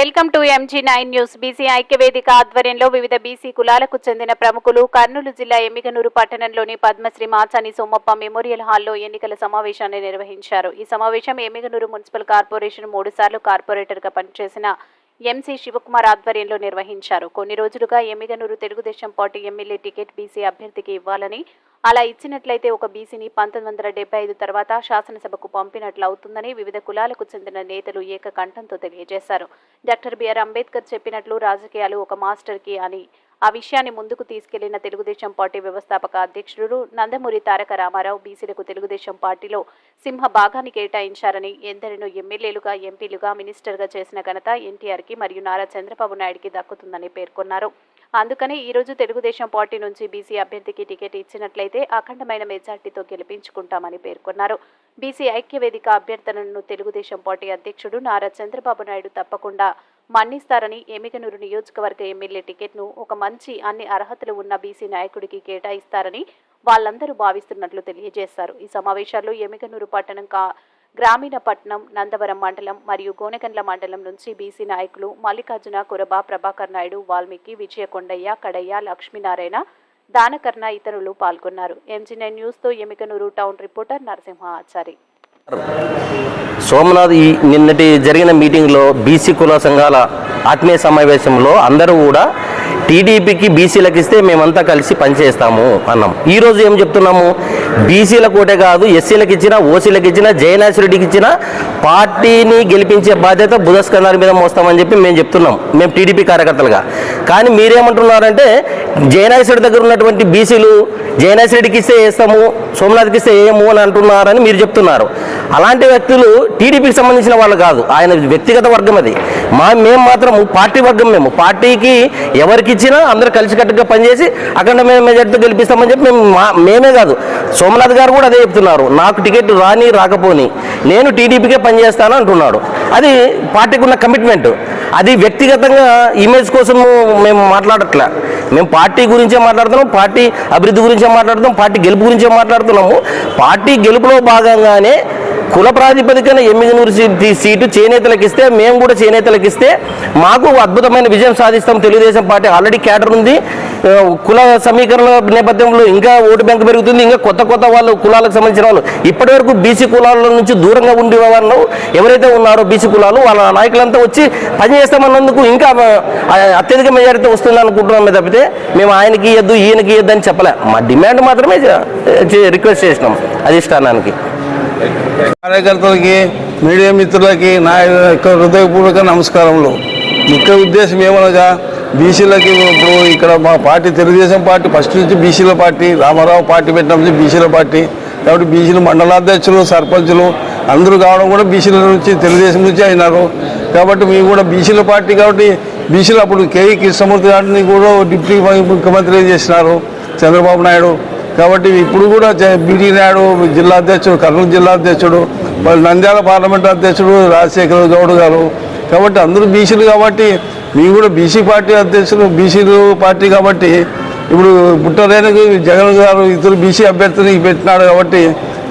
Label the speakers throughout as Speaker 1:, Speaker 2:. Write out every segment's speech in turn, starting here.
Speaker 1: welcome to MG nine news BC ఐక్యవేదిక ఆధ్వర్యంలో వివిధ బీసీ కులాలకు చెందిన ప్రముఖులు కర్నూలు జిల్లా ఎమ్మిగనూరు పట్టణంలోని పద్మశ్రీ మాచాని సోమప్ప మెమోరియల్ హాల్లో ఎన్నికల సమావేశాన్ని నిర్వహించారు ఈ సమావేశం ఎమ్మిగనూరు మున్సిపల్ కార్పొరేషన్ మూడుసార్లు కార్పొరేటర్గా పనిచేసిన ఎంసీ శివకుమార్ ఆధ్వర్యంలో నిర్వహించారు కొన్ని రోజులుగా Emmiganur Telugu Desam party MLA ticket BC అభ్యర్థికి ఇవ్వాలని అలా ఇచ్చినట్లయితే ఒక బీసీని పంతొమ్మిది వందల ఐదు తర్వాత శాసనసభకు పంపినట్లు అవుతుందని వివిధ కులాలకు చెందిన నేతలు ఏకకంఠంతో తెలియజేశారు డాక్టర్ బిఆర్ అంబేద్కర్ చెప్పినట్లు రాజకీయాలు ఒక మాస్టర్కి అని ఆ విషయాన్ని ముందుకు తీసుకెళ్లిన తెలుగుదేశం పార్టీ వ్యవస్థాపక అధ్యక్షుడు నందమూరి తారక రామారావు బీసీలకు తెలుగుదేశం పార్టీలో సింహ భాగాన్ని కేటాయించారని ఎందరినో ఎమ్మెల్యేలుగా ఎంపీలుగా మినిస్టర్గా చేసిన ఘనత ఎన్టీఆర్కి మరియు నారా చంద్రబాబు నాయుడికి దక్కుతుందని పేర్కొన్నారు అందుకని ఈరోజు తెలుగుదేశం పార్టీ నుంచి బీసీ అభ్యర్థికి టికెట్ ఇచ్చినట్లయితే అఖండమైన మెజార్టీతో గెలిపించుకుంటామని పేర్కొన్నారు బీసీ ఐక్యవేదిక అభ్యర్థనను తెలుగుదేశం పార్టీ అధ్యక్షుడు నారా చంద్రబాబు నాయుడు తప్పకుండా మన్నిస్తారని ఎమిగనూరు నియోజకవర్గ ఎమ్మెల్యే టికెట్ను ఒక మంచి అన్ని అర్హతలు ఉన్న బీసీ నాయకుడికి కేటాయిస్తారని వాళ్ళందరూ భావిస్తున్నట్లు తెలియజేశారు ఈ సమావేశాల్లో ఎమిగనూరు పట్టణం కా గ్రామీణ పట్నం నందవరం మండలం మరియు గోనెకండ్ల మండలం నుంచి బీసీ నాయకులు మల్లికార్జున కురబ ప్రభాకర్ నాయుడు వాల్మీకి విజయకొండయ్య కడయ్య లక్ష్మీనారాయణ దానకర్ణ ఇతరులు పాల్గొన్నారు ఎంజీనైన్ న్యూస్తో ఎమికనూరు టౌన్ రిపోర్టర్ నరసింహ ఆచారి
Speaker 2: సోమనాథ్ ఈ నిన్నటి జరిగిన మీటింగ్లో బీసీ కుల సంఘాల ఆత్మీయ సమావేశంలో అందరూ కూడా టీడీపీకి బీసీలకు ఇస్తే మేమంతా కలిసి పనిచేస్తాము అన్నాం ఈరోజు ఏం చెప్తున్నాము బీసీల కోటే కాదు ఎస్సీలకు ఇచ్చిన ఓసీలకు ఇచ్చిన జయనాశ్రెడ్డికి ఇచ్చిన పార్టీని గెలిపించే బాధ్యత బుధస్కందాల మీద మోస్తామని చెప్పి మేము చెప్తున్నాం మేము టీడీపీ కార్యకర్తలుగా కానీ మీరేమంటున్నారంటే జయనాశ్రెడ్డి దగ్గర ఉన్నటువంటి బీసీలు జయనాశ్రెడ్డికి ఇస్తే వేస్తాము సోమనాథ్కి ఇస్తే ఏము అని అంటున్నారని మీరు చెప్తున్నారు అలాంటి వ్యక్తులు టీడీపీకి సంబంధించిన వాళ్ళు కాదు ఆయన వ్యక్తిగత వర్గం అది మా మేము మాత్రం పార్టీ వర్గం మేము పార్టీకి ఎవరికి ఇచ్చినా అందరూ కలిసికట్టుగా పనిచేసి అఖండమైన మెజార్టీతో గెలిపిస్తామని చెప్పి మేము మేమే కాదు సోమనాథ్ గారు కూడా అదే చెప్తున్నారు నాకు టికెట్ రాని రాకపోని నేను టీడీపీకే పనిచేస్తాను అంటున్నాడు అది పార్టీకి ఉన్న కమిట్మెంట్ అది వ్యక్తిగతంగా ఇమేజ్ కోసము మేము మాట్లాడట్లే మేము పార్టీ గురించే మాట్లాడుతున్నాం పార్టీ అభివృద్ధి గురించే మాట్లాడుతున్నాం పార్టీ గెలుపు గురించే మాట్లాడుతున్నాము పార్టీ గెలుపులో భాగంగానే కుల ప్రాతిపదికన ఎమ్మిగనూరు సీటు చేనేతలకు ఇస్తే మేము కూడా చేనేతలకు ఇస్తే మాకు అద్భుతమైన విజయం సాధిస్తాం తెలుగుదేశం పార్టీ ఆల్రెడీ క్యాడర్ ఉంది కుల సమీకరణ నేపథ్యంలో ఇంకా ఓటు బ్యాంక్ పెరుగుతుంది ఇంకా కొత్త కొత్త వాళ్ళు కులాలకు సంబంధించిన వాళ్ళు ఇప్పటి వరకు బీసీ కులాల నుంచి దూరంగా ఉండే వాళ్ళు ఎవరైతే ఉన్నారో బీసీ కులాలు వాళ్ళ నాయకులంతా వచ్చి పనిచేస్తామన్నందుకు ఇంకా అత్యధిక మెజారిటీ వస్తుంది అనుకుంటున్నామే తప్పితే మేము ఆయనకి ఇవ్వద్దు ఈయనకి ఇవ్వద్దు అని చెప్పలే మా డిమాండ్ మాత్రమే రిక్వెస్ట్ చేసినాం అధిష్టానానికి
Speaker 3: కార్యకర్తలకి మీడియా మిత్రులకి నా యొక్క హృదయపూర్వక నమస్కారములు ముఖ్య ఉద్దేశం ఏమనగా బీసీలకి ఇప్పుడు ఇక్కడ మా పార్టీ తెలుగుదేశం పార్టీ ఫస్ట్ నుంచి బీసీల పార్టీ రామారావు పార్టీ పెట్టిన నుంచి బీసీల పార్టీ కాబట్టి బీసీలు మండలాధ్యక్షులు సర్పంచులు అందరూ కావడం కూడా బీసీల నుంచి తెలుగుదేశం నుంచి అయినారు కాబట్టి మేము కూడా బీసీల పార్టీ కాబట్టి బీసీలు అప్పుడు కేఈ కృష్ణమూర్తి గారిని కూడా డిప్యూటీ ముఖ్యమంత్రి చేసినారు చంద్రబాబు నాయుడు కాబట్టి ఇప్పుడు కూడా బీడీ నాయుడు జిల్లా అధ్యక్షుడు కర్నూలు జిల్లా అధ్యక్షుడు మళ్ళీ నంద్యాల పార్లమెంట్ అధ్యక్షుడు రాజశేఖర గౌడ్ గారు కాబట్టి అందరూ బీసీలు కాబట్టి మేము కూడా బీసీ పార్టీ అధ్యక్షులు బీసీలు పార్టీ కాబట్టి ఇప్పుడు పుట్టలేనికి జగన్ గారు ఇద్దరు బీసీ అభ్యర్థిని పెట్టినాడు కాబట్టి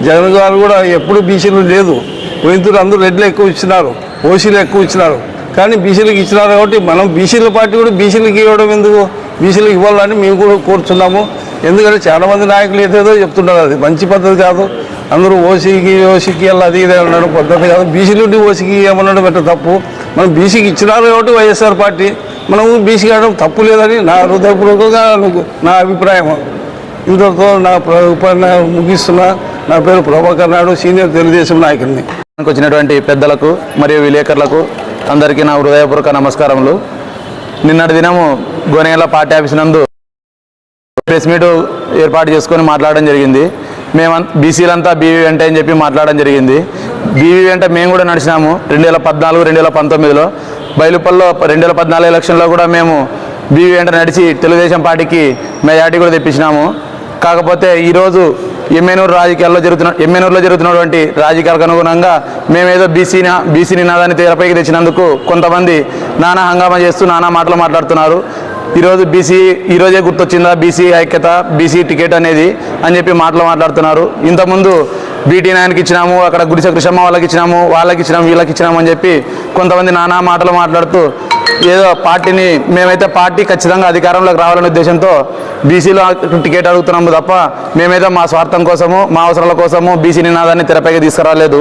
Speaker 3: జగన్ గారు కూడా ఎప్పుడు బీసీలు లేదు పోయినతూరు అందరూ రెడ్లు ఎక్కువ ఇచ్చినారు ఓసీలు ఎక్కువ ఇచ్చినారు కానీ బీసీలకు ఇచ్చినారు కాబట్టి మనం బీసీల పార్టీ కూడా బీసీలకు ఇవ్వడం ఎందుకు బీసీలకు ఇవ్వాలని మేము కూడా కోరుచున్నాము ఎందుకంటే చాలా మంది నాయకులు ఏదేదో చెప్తుండారు అది మంచి పద్ధతి కాదు అందరూ ఓసీకి ఓసీకి అలా అది ఇది అన్నాడు పద్ధతి కాదు బీసీ నుండి ఓసీకి ఏమన్నాడు పెట్ట తప్పు మనం బీసీకి ఇచ్చినారు కాబట్టి వైఎస్ఆర్ పార్టీ మనము బీసీ కావడం తప్పు లేదని నా హృదయపూర్వకంగా నా అభిప్రాయం ఇంతతో నా ముగిస్తున్నా నా పేరు ప్రభాకర్ నాయుడు సీనియర్ తెలుగుదేశం నాయకుడిని
Speaker 4: మనకు వచ్చినటువంటి పెద్దలకు మరియు విలేకరులకు అందరికీ నా హృదయపూర్వక నమస్కారములు నిన్నటి దినము గోనేల పార్టీ ఆఫీస్ నందు ప్రెస్ మీట్ ఏర్పాటు చేసుకొని మాట్లాడడం జరిగింది మేము బీసీలంతా బీవీ వెంట అని చెప్పి మాట్లాడడం జరిగింది బీవీ వెంట మేము కూడా నడిచినాము రెండు వేల పద్నాలుగు రెండు వేల పంతొమ్మిదిలో బయలుపల్లో రెండు వేల పద్నాలుగు ఎలక్షన్లో కూడా మేము బీవీ వెంట నడిచి తెలుగుదేశం పార్టీకి మెజార్టీ కూడా తెప్పించినాము కాకపోతే ఈరోజు ఎమ్మెనూరు రాజకీయాల్లో జరుగుతున్న ఎమ్మెనూరులో జరుగుతున్నటువంటి రాజకీయాలకు అనుగుణంగా మేమేదో బీసీ బీసీ నినాదాన్ని తెరపైకి తెచ్చినందుకు కొంతమంది నానా హంగామా చేస్తూ నానా మాటలు మాట్లాడుతున్నారు ఈరోజు బీసీ ఈరోజే గుర్తొచ్చిందా బీసీ ఐక్యత బీసీ టికెట్ అనేది అని చెప్పి మాటలు మాట్లాడుతున్నారు ఇంతకుముందు బీటీ నాయనకి ఇచ్చినాము అక్కడ గుడిసె కృష్ణమ్మ వాళ్ళకి ఇచ్చినాము వాళ్ళకి ఇచ్చినాము వీళ్ళకి ఇచ్చినాము అని చెప్పి కొంతమంది నానా మాటలు మాట్లాడుతూ ఏదో పార్టీని మేమైతే పార్టీ ఖచ్చితంగా అధికారంలోకి రావాలనే ఉద్దేశంతో బీసీలో టికెట్ అడుగుతున్నాము తప్ప మేమైతే మా స్వార్థం కోసము మా అవసరాల కోసము బీసీ నినాదాన్ని తెరపైకి తీసుకురాలేదు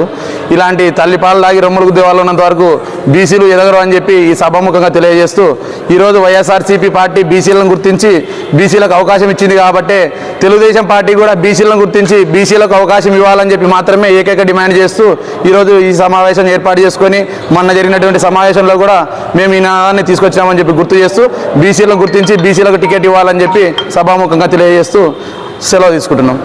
Speaker 4: ఇలాంటి తల్లిపాలు లాగి రొమ్ములు గుద్దే వాళ్ళు ఉన్నంత వరకు బీసీలు ఎదగరు అని చెప్పి ఈ సభాముఖంగా తెలియజేస్తూ ఈరోజు వైఎస్ఆర్సీపీ పార్టీ బీసీలను గుర్తించి బీసీలకు అవకాశం ఇచ్చింది కాబట్టే తెలుగుదేశం పార్టీ కూడా బీసీలను గుర్తించి బీసీలకు అవకాశం ఇవ్వాలని చెప్పి మాత్రమే ఏకైక డిమాండ్ చేస్తూ ఈరోజు ఈ సమావేశం ఏర్పాటు చేసుకొని మొన్న జరిగినటువంటి సమావేశంలో కూడా మేము ఈ విధానాన్ని తీసుకొచ్చామని చెప్పి గుర్తు చేస్తూ బీసీలను గుర్తించి బీసీలకు టికెట్ ఇవ్వాలని చెప్పి సభాముఖంగా తెలియజేస్తూ సెలవు తీసుకుంటున్నాం